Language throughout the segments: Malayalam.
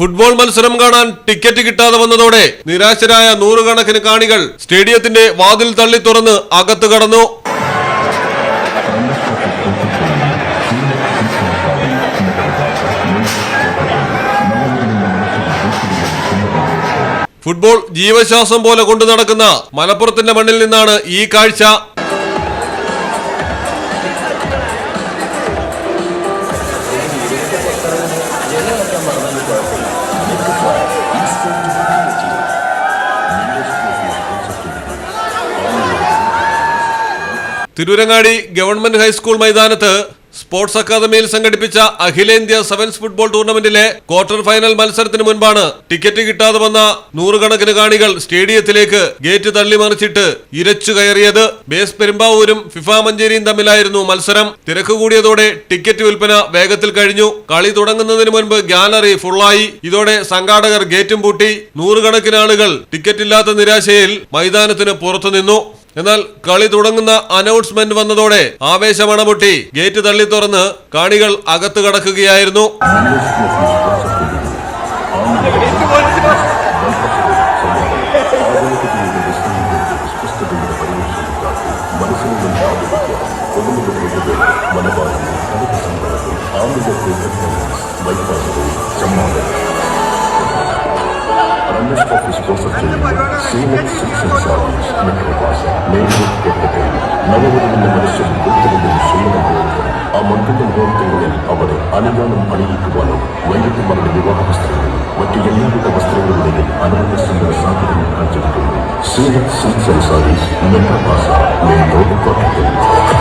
ഫുട്ബോൾ മത്സരം കാണാൻ ടിക്കറ്റ് കിട്ടാതെ വന്നതോടെ നിരാശരായ നൂറുകണക്കിന് കാണികൾ സ്റ്റേഡിയത്തിന്റെ വാതിൽ തള്ളി തുറന്ന് അകത്തു കടന്നു. ഫുട്ബോൾ ജീവശ്വാസം പോലെ കൊണ്ടു നടക്കുന്ന മലപ്പുറത്തിന്റെ മണ്ണിൽ നിന്നാണ് ഈ കാഴ്ച. തിരൂരങ്ങാടി ഗവൺമെന്റ് ഹൈസ്കൂൾ മൈതാനത്ത് സ്പോർട്സ് അക്കാദമിയിൽ സംഘടിപ്പിച്ച അഖിലേന്ത്യാ സെവൻസ് ഫുട്ബോൾ ടൂർണമെന്റിലെ ക്വാർട്ടർ ഫൈനൽ മത്സരത്തിന് മുൻപാണ് ടിക്കറ്റ് കിട്ടാതെ വന്ന നൂറുകണക്കിന് കാണികൾ സ്റ്റേഡിയത്തിലേക്ക് ഗേറ്റ് തള്ളിമറിച്ചിട്ട് ഇരച്ചു കയറിയത് ബേസ് പെരുമ്പാവൂരും ഫിഫ മഞ്ചേരിയും തമ്മിലായിരുന്നു മത്സരം. തിരക്ക് കൂടിയതോടെ ടിക്കറ്റ് വിൽപ്പന വേഗത്തിൽ കഴിഞ്ഞു. കളി തുടങ്ങുന്നതിന് മുൻപ് ഗാലറി ഫുള്ളായി ഇതോടെ സംഘാടകർ ഗേറ്റും പൂട്ടി. നൂറുകണക്കിന് ആളുകൾ ടിക്കറ്റ് ഇല്ലാത്ത നിരാശയിൽ മൈതാനത്തിന് പുറത്തുനിന്നു. എന്നാൽ കളി തുടങ്ങുന്ന അനൗൺസ്മെന്റ് വന്നതോടെ ആവേശമണമുട്ടി ഗേറ്റ് തള്ളി തുറന്ന് കാണികൾ അകത്ത് കടക്കുകയായിരുന്നു. നവവധുവിന്റെ മനസ്സിൽ ദുഃഖവും സുന്ദരവും ആ മന്ത്രിന്റെ മുഹൂർത്തങ്ങളിൽ അവരെ അനുദാനം അണിയിക്കുവാനും വൈകിട്ട് അവരുടെ വിവാഹ വസ്ത്രങ്ങൾ മറ്റു എല്ലാവിധ വസ്ത്രങ്ങളുടെയും സുന്ദര സാധനങ്ങൾ കാഴ്ചവെക്കുന്നു സീനത്ത് സിൽക്സ് ആൻഡ് സാരീസ് മെട്രപാസ മെയിൻ റോഡ്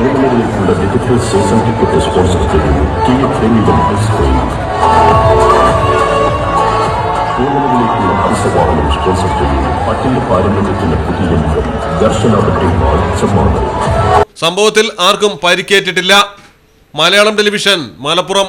കോട്ടയം ടൂർണമെന്റിലേക്കുള്ള ഡിജിറ്റൽ സീസൺ ടിക്കറ്റ് സ്പോൺസർ ചെയ്യുന്നു ടി പ്രീമിയം ഹൈസ്കൂൾ ടൂർണമെന്റിലേക്കുള്ള മത്സരവാഹനം സ്പോൺസർ ചെയ്യുന്നു പട്ടിക പാരമ്പര്യത്തിന്റെ പുതിയ മുഖം ദർശന സംഭവത്തിൽ ആർക്കും പരിക്കേറ്റിട്ടില്ല. Malayalam television Malappuram.